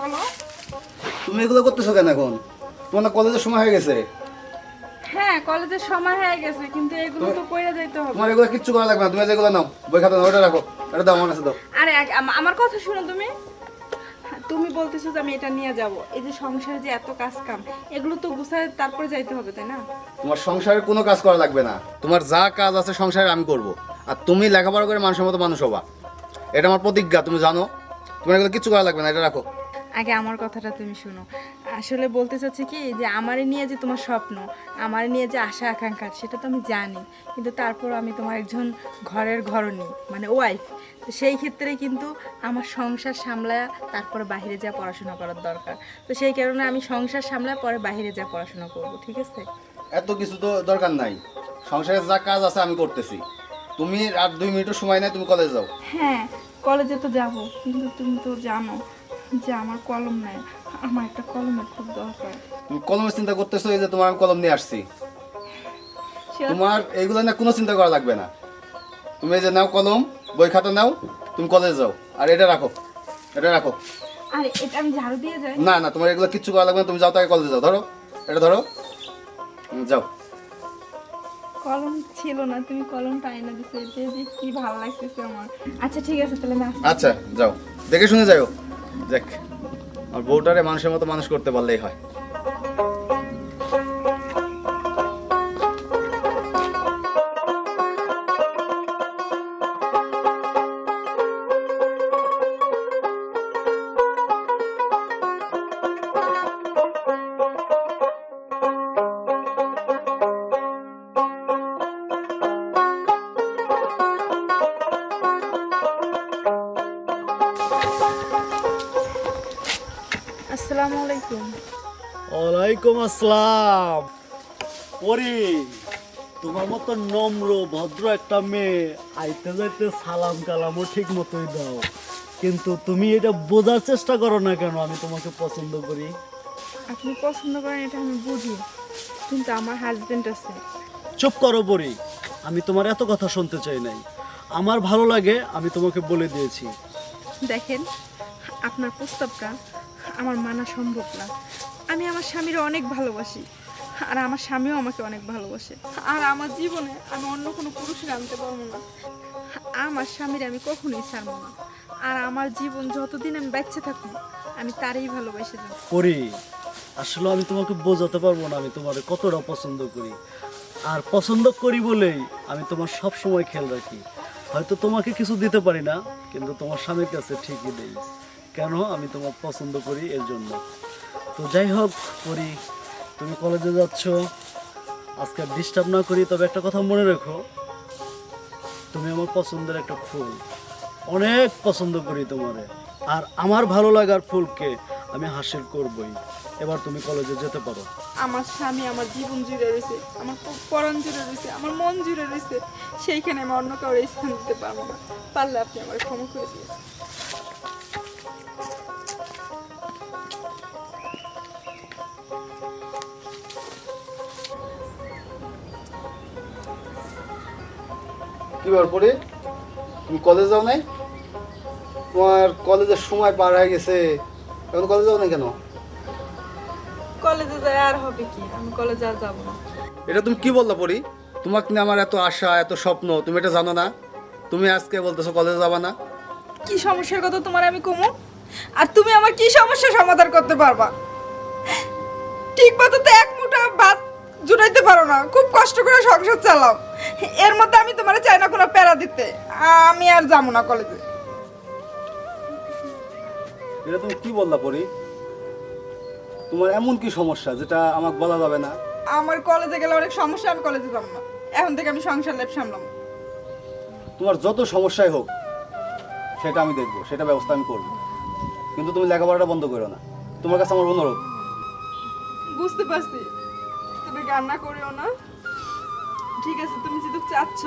বলো। তুমি এগুলো করতেছো কেন এখন? তোমার কলেজের সময় হয়ে গেছে? হ্যাঁ কলেজের সময় হয়ে গেছে কিন্তু এগুলো তো কইরা যাইতে হবে। তোমার এগুলো কিচ্ছু করা লাগবে না তুমি যেগুলো নাও। বই খাতা নাও ওটা রাখো। এটা দাও আমার কাছে দাও। আরে আমার কথা শুনো তুমি। তুমি বলতেছো যে আমি এটা নিয়ে যাব। এই যে সংসারে যে এত কাজ কাম এগুলো তো গুছায় তারপরে যাইতে হবে তাই না? তোমার সংসারে কোনো কাজ করা লাগবে না। তোমার যা কাজ আছে সংসারে আমি করব। আর তুমি লেখাপড়া করে মানুষের মতো মানুষ হবা। এটা আমার প্রতিজ্ঞা তুমি জানো। তোমার এগুলো কিচ্ছু করা লাগবে না এটা রাখো। আগে আমার কথাটা তুমি শোনো। আসলে বলতে চাচ্ছি কি যে আমারে নিয়ে যে তোমার স্বপ্ন আমারে নিয়ে যে আশা আকাঙ্ক্ষা সেটা তো আমি জানি। কিন্তু তারপর আমি তোমার একজন ঘরের ঘরণী মানে ওয়াইফ তো সেই ক্ষেত্রে কিন্তু আমার সংসার সামলায় তারপরে বাইরে যা পড়াশোনা করার দরকার। তো সেই কারণে আমি সংসার সামলায় পরে বাইরে যা পড়াশোনা করব ঠিক আছে? এত কিছু তো দরকার নাই। সংসারে যা কাজ আছে আমি করতেছি। তুমি আর দুই মিনিটের সময় নাই তুমি কলেজ যাও। হ্যাঁ কলেজে তো যাব কিন্তু তুমি তো জানো যে আমার কলম নাই আমার একটা কলমের খুব দরকার। তুমি কলমের চিন্তা করতেছো এই যে তোমার আমি কলম নিয়ে আসছি। তোমার এইগুলো না কোনো চিন্তা করা লাগবে না। তুমি এই যে নাও কলম বই খাতা নাও তুমি কলেজ যাও। আর এটা রাখো এটা রাখো। আরে এটা আমি ঝাড়ু দিয়ে যাই? না না তোমার এগুলো কিচ্ছু করা লাগবে না তুমি যাও তাকে কলেজে যাও ধরো। এটা ধরো। যাও। কলম ছিল না তুমি কলমটা আইনা দিছো যে কি ভালো লাগতেছে আমার। আচ্ছা ঠিক আছে তাহলে আচ্ছা যাও। দেখে শুনে যাও দেখ আর বউটারে মানুষের মতো মানুষ করতে পারলেই হয়। আসসালামু আলাইকুম। ওয়ালাইকুম আসসালাম। পরি তোমার মতো নম্র ভদ্র একটা মেয়ে আইতে যাইতে সালাম কালামও ঠিক মতোই দাও। কিন্তু তুমি এটা বোঝার চেষ্টা করো না কেন আমি তোমাকে পছন্দ করি। আপনি পছন্দ করেন এটা আমি বুঝি কিন্তু আমার হাজবেন্ড আছে। চুপ করো পরি আমি তোমার এত কথা শুনতে চাই নাই। আমার ভালো লাগে আমি তোমাকে বলে দিয়েছি। দেখেন আপনার প্রস্তাবটা আমার মানা সম্ভব না। আমি আমার স্বামীর অনেক ভালোবাসি, আর আমার স্বামীও আমাকে অনেক ভালোবাসে। আর আমার জীবনে আমি অন্য কোনো পুরুষের আনতে পারব না। আমার স্বামীর আমি কখনোই ছাড়বো না। আর আমার জীবন যতদিন আমি বাচ্চা থাকব, আমি তারই ভালোবেসে যাব আসলে আমি তোমাকে বোঝাতে পারব না আমি তোমার কতটা পছন্দ করি। আর পছন্দ করি বলেই আমি তোমার সব সময় খেয়াল রাখি। হয়তো তোমাকে কিছু দিতে পারি না, কিন্তু তোমার স্বামীর কাছে ঠিকই দেই কেন আমি তোমার পছন্দ করি এর জন্য? তো যাই হোক, করি। তুমি কলেজে যাচ্ছ, আজকে ডিস্টার্ব না করি, তবে একটা কথা মনে রেখো। তুমি আমার পছন্দের একটা ফুল। অনেক পছন্দ করি তোমারে। আর আমার ভালো লাগার ফুলকে আমি হাসিল করবই। এবার তুমি কলেজে যেতে পারো। আমার স্বামী আমার জীবন জুড়ে রয়েছে, আমার পরাণ জুড়ে রয়েছে, আমার মন জুড়ে রয়েছে। সেইখানে আমি অন্য কারোর স্থান দিতে পারব না। পারলে আপনি আমার ক্ষমা করে দিন কি পরে? তুমি কলেজ যাও নাই? তোমার কলেজের সময় পার হয়ে গেছে। এখন কলেজ যাও না কেন? কলেজে যাই আর হবে কি? আমি কলেজে আর যাব না। এটা তুমি কি বললা পরি? তোমাকে নিয়ে আমার এত আশা এত স্বপ্ন তুমি এটা জানো না? তুমি আজকে বলতেছো কলেজ যাবা না? কি সমস্যার কথা তোমার আমি কমু? আর তুমি আমার কি সমস্যা সমাধান করতে পারবা? ঠিক মতো তো এক মুঠা ভাত জুটাইতে পারো না। খুব কষ্ট করে সংসার চালাও। এর মধ্যে আমি তোমার চাই না কোনো প্যারা দিতে। আমি আর যাব না কলেজে এটা তুমি কি বললা পরি? তোমার এমন কি সমস্যা যেটা আমাকে বলা যাবে না? আমার কলেজে গেলে অনেক সমস্যা আমি কলেজে যাব না। এখন থেকে আমি সংসার লেপ সামলাম তোমার যত সমস্যাই হোক সেটা আমি দেখব সেটা ব্যবস্থা আমি করব। কিন্তু তুমি লেখাপড়াটা বন্ধ করো না। তোমার কাছে আমার অনুরোধ। বুঝতে পারছি। তুমি কান্না করিও না। ঠিক আছে তুমি যেহেতু চাচ্ছ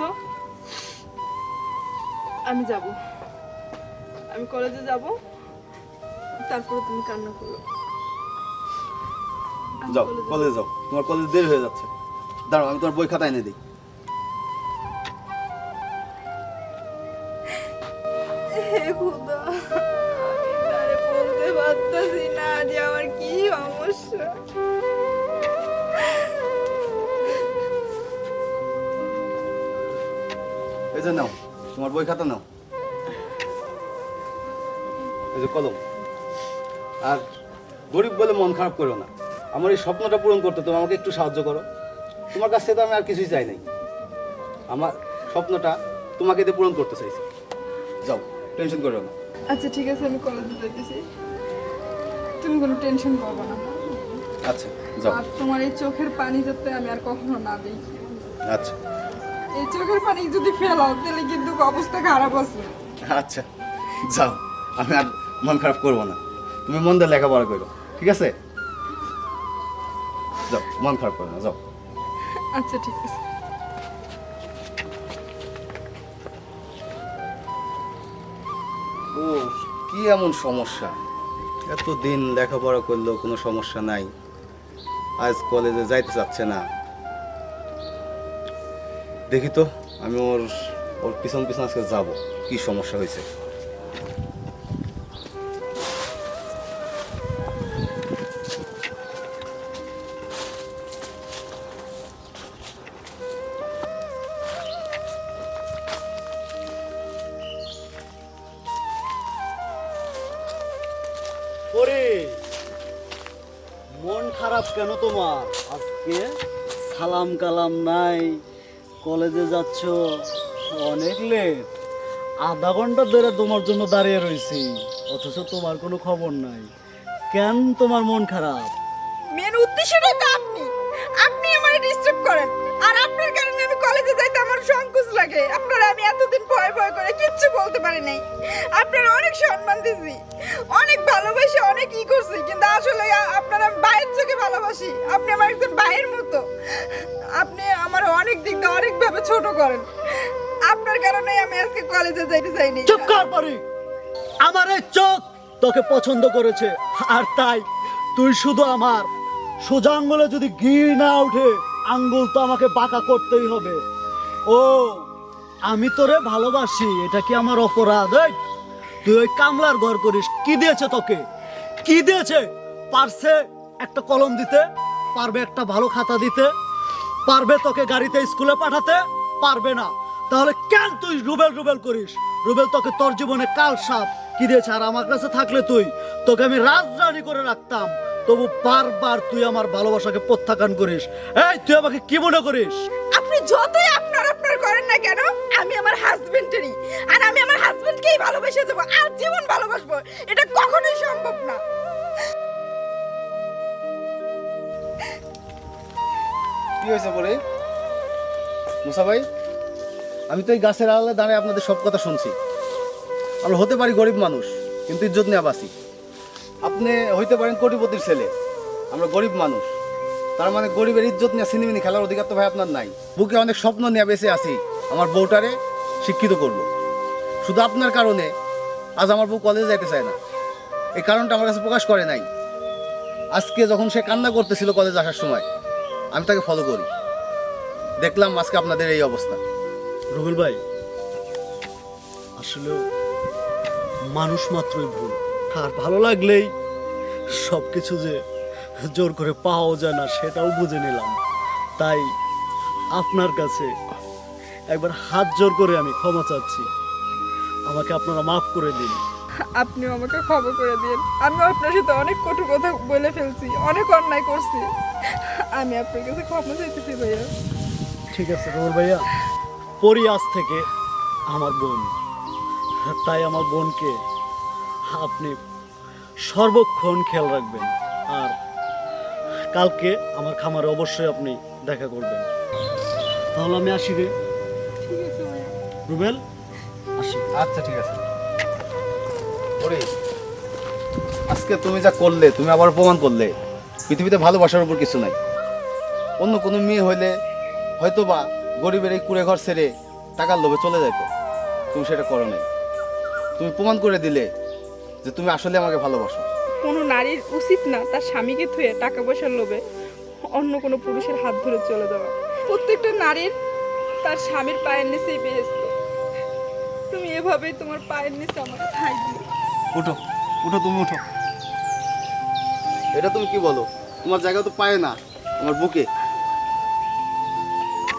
আমি যাব। আমি কলেজে যাব তারপরে তুমি কান্না করো যাও কলেজে যাও। তোমার কলেজ দেরি হয়ে যাচ্ছে। দাঁড়াও আমি তোমার বই খাতা এনে দিই। আমার কি সমস্যা। যে নাও তোমার বই খাতা নাও। এই যে কলম। আর গরিব বলে মন খারাপ করো না। আমার এই স্বপ্নটা পূরণ করতে তুমি আমাকে একটু সাহায্য করো। তোমার কাছ থেকে তো আমি আর কিছুই চাই নাই। আমার স্বপ্নটা তোমাকে দিয়ে পূরণ করতে চাইছি। যাও টেনশন করো না। আচ্ছা ঠিক আছে আমি কলেজে যাইতেছি। তুমি কোনো টেনশন করবে না। আচ্ছা যাও। আর তোমার এই চোখের পানি যাতে আমি আর কখনো না দেখি। আচ্ছা। এই চোখের পানি যদি ফেলাও তাহলে কিন্তু অবস্থা খারাপ আছে। আচ্ছা যাও আমি আর মন খারাপ করব না। তুমি মন দিয়ে লেখাপড়া করো ঠিক আছে? যাও মন খারাপ করো না যাও। আচ্ছা ঠিক আছে। ও কি এমন সমস্যা? এত দিন লেখাপড়া করলেও কোনো সমস্যা নাই। আজ কলেজে যাইতে চাচ্ছে না। দেখি তো, আমি ওর ওর পিছন পিছন আজকে যাব। কি সমস্যা হয়েছে? মন খারাপ কেন তোমার? আজকে সালাম কালাম নাই। কলেজে যাচ্ছ, অনেক লেট আধা ঘণ্টা ধরে তোমার জন্য দাঁড়িয়ে রয়েছি অথচ তোমার কোনো খবর নাই। কেন তোমার মন খারাপ? মেন উদ্দেশ্যটাই তো আপনি। আপনি আমার ডিস্টার্ব করেন। আর আপনার কারণে আমি কলেজে যাইতে আমার সংকোচ লাগে। আপনারা আমি এতদিন ভয় ভয় করে কিচ্ছু বলতে পারি নাই। আপনারা অনেক সম্মান দিছি। অনেক ভালোবাসি, অনেক ই করছি। কিন্তু আসলে আপনারা বাইরের চোখে ভালোবাসি। আপনি আমার একজন বাইরের মতো। আপনি ছোট করেন। আপনার কারণে আমি আজকে কলেজে যাইতে চাইনি। চুপ কর, পারি। আমার এই চোখ তোকে পছন্দ করেছে, আর তাই তুই শুধু আমার। সোজা আঙ্গুলে যদি গির না উঠে আঙ্গুল তো আমাকে বাঁকা করতেই হবে। ও, আমি তোরে ভালোবাসি, এটা কি আমার অপরাধ? তুই ওই কামলার ঘর করিস, কি দিয়েছে তোকে? কি দিয়েছে? পারছে একটা কলম দিতে, পারবে একটা ভালো খাতা দিতে, পারবে তোকে গাড়িতে স্কুলে পাঠাতে পারবে না। তাহলে কেন তুই রুবেল রুবেল করিস? রুবেল তোকে তোর জীবনে কাল সাপ। কি দিয়েছে? আর আমার কাছে থাকলে তুই? তোকে আমি রাজরানী করে রাখতাম। তবু বারবার তুই আমার ভালোবাসাকে প্রত্যাখ্যান করিস। এই তুই আমাকে কি মনে করিস? আপনি যতই আপনার আপনার করেন না কেন আমি আমার হাজবেন্ডেরই আর আমি আমার হাজবেন্ডকেই ভালোবেসে যাব আর জীবন ভালোবাসবো। এটা কখনোই সম্ভব না। কি হয়েছে পরে মুসা ভাই, আমি তো এই গাছের আড়ালে দাঁড়িয়ে আপনাদের সব কথা শুনছি। আমরা হতে পারি গরিব মানুষ, কিন্তু ইজ্জত নেওয়া বাসি আপনি হইতে পারেন কোটিপতির ছেলে, আমরা গরিব মানুষ। তার মানে গরিবের ইজ্জত নিয়ে সিনেমিনি খেলার অধিকার তো ভাই আপনার নাই। বুকে অনেক স্বপ্ন নিয়ে বেঁচে আছি, আমার বউটারে শিক্ষিত করব। শুধু আপনার কারণে আজ আমার বউ কলেজে যাইতে চায় না। এই কারণটা আমার কাছে প্রকাশ করে নাই। আজকে যখন সে কান্না করতেছিল কলেজ আসার সময়, আমি তাকে ফলো করি। দেখলাম আজকে আপনাদের এই অবস্থা। রুবেল ভাই আসলে মানুষ মাত্রই ভুল। আর ভালো লাগলেই সব কিছু যে জোর করে পাওয়া যায় না সেটাও বুঝে নিলাম। তাই আপনার কাছে একবার হাত জোর করে আমি ক্ষমা চাচ্ছি। আমাকে আপনারা মাফ করে দিন। আপনিও আমাকে ক্ষমা করে দিন। আমি আপনার সাথে অনেক কটু কথা বলে ফেলছি অনেক অন্যায় করছি। আমি আপনার কাছে ক্ষমা চাইতেছি ভাইয়া। ঠিক আছে রুবেল ভাইয়া। পরি আজ থেকে আমার বোন। তাই আমার বোনকে আপনি সর্বক্ষণ খেয়াল রাখবেন আর কালকে আমার খামারে অবশ্যই আপনি দেখা করবেন। তাহলে আমি আসি রে। ঠিক রুবেল আসি। আচ্ছা ঠিক আছে। ওরে আজকে তুমি যা করলে তুমি আবার প্রমাণ করলে পৃথিবীতে ভালোবাসার উপর কিছু নাই। অন্য কোনো মেয়ে হইলে হয়তো বা গরিবের এই কুড়ে ঘর ছেড়ে টাকার লোভে চলে যাইতো। তুমি সেটা করো নাই। তুমি প্রমাণ করে দিলে যে তুমি আসলে আমাকে ভালোবাসো। কোনো নারীর উচিত না তার স্বামীকে থুয়ে টাকা পয়সার লোভে অন্য কোনো পুরুষের হাত ধরে চলে যাওয়া। প্রত্যেকটা নারীর তার স্বামীর পায়ের নিচেই বেহেস্ত। তুমি এভাবেই তোমার পায়ের নিচে আমাকে ঠাই দিও উঠো উঠো তুমি উঠো। এটা তুমি কি বলো? তোমার জায়গা তো পায় না আমার বুকে।